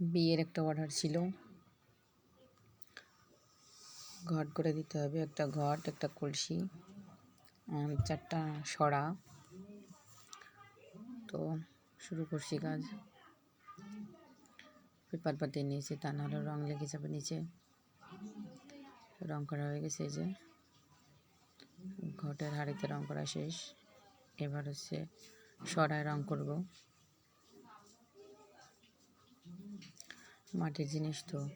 বিয়ের একটা অর্ডার ছিল। ঘট করে দিতে হবে, একটা ঘট, একটা কলসি চারটা সরা তো শুরু করছি কাজ। পেপার পাতি নিয়েছি, তা নাহলে রং লেগে যাবে নিচে। রং করা হয়ে গেছে যে। ঘটের হাড়িতে রং করা শেষ। এবার হচ্ছে সরায় রং করব। মাটির জিনিস তো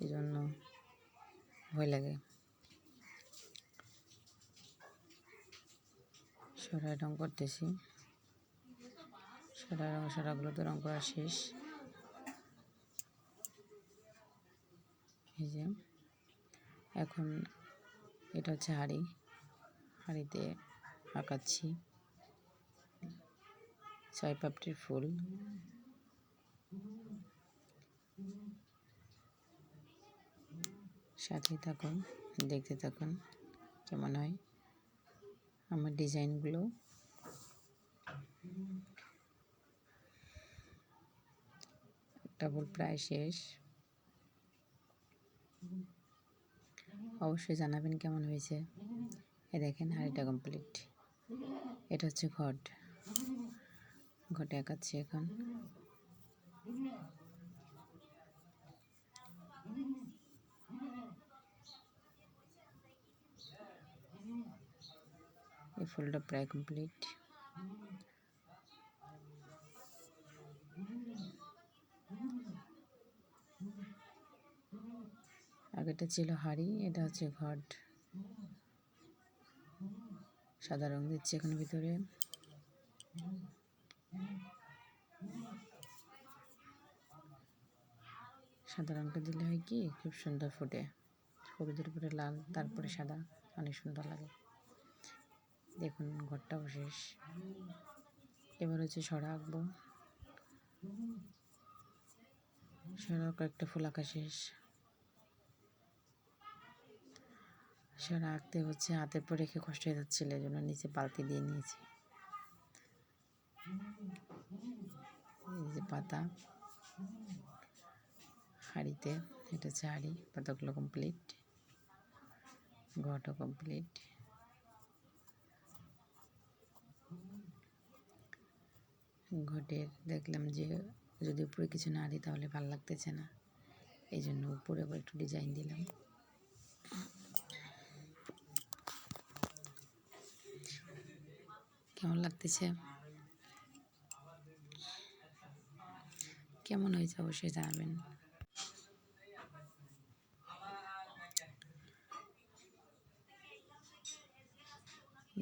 এই জন্য ভয় লাগে। সরাই রং করতেছি। সরাই রং সরাগুলোতে রং করা শেষ। এই যে, এখন এটা হচ্ছে হাঁড়ি। হাঁড়িতে আঁকাচ্ছি। চাই পাপড়ির ফুল। সাথে থাকুন, দেখতে থাকুন, কেমন হয় আমার ডিজাইনগুলো। ডাবল প্রায় শেষ। অবশ্যই জানাবেন কেমন হয়েছে। এ দেখেন হাঁড়িটা কমপ্লিট এটা হচ্ছে ঘট। ঘটে আঁকাচ্ছি এখন। এই ফুলটা প্রায় কমপ্লিট আগেটা ছিল হাড়ি, এটা হচ্ছে ঘট। সাদা রং দিচ্ছি এখানে ভিতরে। সাদা রংটা দিলে হয় কি, খুব সুন্দর ফুটে। হলুদের উপরে লাল, তারপরে সাদা, অনেক সুন্দর লাগে। দেখুন, ঘরটাও শেষ। এবার হচ্ছে সরা আঁকবো। সরা কয়েকটা ফুল আঁকা শেষ। সরা আঁকতে হচ্ছে হাতের পর রেখে কষ্ট হয়ে যাচ্ছিল, এই জন্য নিচে বালতি দিয়ে নিয়েছি। পাতা। হাঁড়িতে, এটা হচ্ছে হাঁড়ি, পাতাগুলো কমপ্লিট ঘটও কমপ্লিট ঘটের দেখলাম যে যদি উপরে কিছু না দিই তাহলে ভালো লাগতেছে না। এই জন্য উপরে আবার একটু ডিজাইন দিলাম। কেমন লাগতেছে? কেমন হয়েছে অবশ্যই জানাবেন।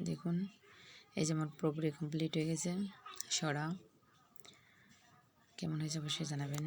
দেখুন, এই যে আমার পুরোপুরি কমপ্লিট হয়ে গেছে। সরা। কেমন হয়েছে অবশ্যই জানাবেন।